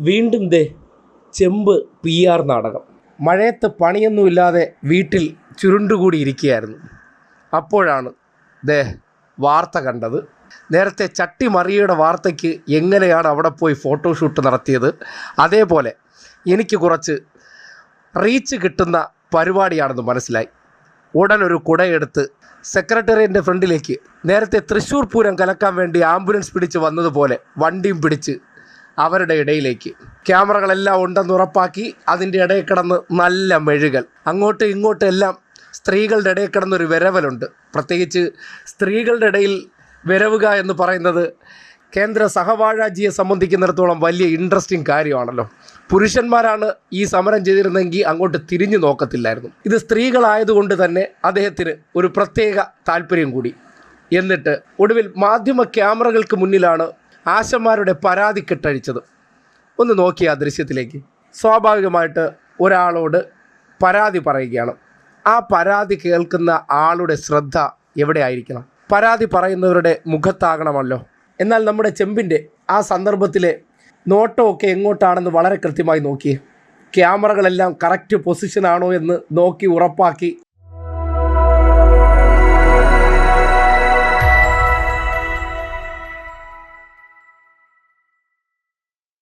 വീണ്ടും ദേ ചെമ്പ് P R നാടകം. മഴയത്ത് പണിയൊന്നുമില്ലാതെ വീട്ടിൽ ചുരുണ്ടുകൂടി ഇരിക്കുകയായിരുന്നു അപ്പോഴാണ് ദേ വാർത്ത കണ്ടത്. നേരത്തെ ചട്ടി മറിയയുടെ വാർത്തയ്ക്ക് എങ്ങനെയാണ് അവിടെ പോയി ഫോട്ടോഷൂട്ട് നടത്തിയത്? അതേപോലെ എനിക്ക് കുറച്ച് റീച്ച് കിട്ടുന്ന പരിപാടിയാണെന്ന് മനസ്സിലായി. ഉടനൊരു കുടയെടുത്ത് സെക്രട്ടേറിയറ്റിന്റെ ഫ്രണ്ടിലേക്ക് നേരത്തെ തൃശ്ശൂർ പൂരം കലക്കാൻ വേണ്ടി ആംബുലൻസ് പിടിച്ച് വന്നതുപോലെ വണ്ടിയും പിടിച്ച് അവരുടെ ഇടയിലേക്ക്. ക്യാമറകളെല്ലാം ഉണ്ടെന്ന് ഉറപ്പാക്കി അതിന്റെ ഇടയിൽ കിടന്ന് നല്ല മെഴുകൽ. അങ്ങോട്ടും ഇങ്ങോട്ടും എല്ലാം സ്ത്രീകളുടെ ഇടയിൽ കിടന്നൊരു വിരവലുണ്ട്. പ്രത്യേകിച്ച് സ്ത്രീകളുടെ ഇടയിൽ വിരവുക എന്ന് പറയുന്നത് കേന്ദ്ര സഹവാഴാജിയെ സംബന്ധിക്കുന്നിടത്തോളം വലിയ ഇൻട്രസ്റ്റിംഗ് കാര്യമാണല്ലോ. പുരുഷന്മാരാണ് ഈ സമരം ചെയ്തിരുന്നെങ്കിൽ അങ്ങോട്ട് തിരിഞ്ഞു നോക്കത്തില്ലായിരുന്നു. ഇത് സ്ത്രീകളായതുകൊണ്ട് തന്നെ അദ്ദേഹത്തിന് ഒരു പ്രത്യേക താല്പര്യം കൂടി. എന്നിട്ട് ഒടുവിൽ മാധ്യമ ക്യാമറകൾക്ക് മുന്നിലാണ് ആശന്മാരുടെ പരാതി കെട്ടഴിച്ചത്. ഒന്ന് നോക്കിയ ആ ദൃശ്യത്തിലേക്ക്. സ്വാഭാവികമായിട്ട് ഒരാളോട് പരാതി പറയുകയാണ്. ആ പരാതി കേൾക്കുന്ന ആളുടെ ശ്രദ്ധ എവിടെ ആയിരിക്കണം? പരാതി പറയുന്നവരുടെ മുഖത്താകണമല്ലോ. എന്നാൽ നമ്മുടെ ചെമ്പിന്റെ ആ സന്ദർഭത്തിലെ നോട്ടമൊക്കെ എങ്ങോട്ടാണെന്ന് വളരെ കൃത്യമായി നോക്കിയേ. ക്യാമറകളെല്ലാം കറക്റ്റ് പൊസിഷനാണോ എന്ന് നോക്കി ഉറപ്പാക്കി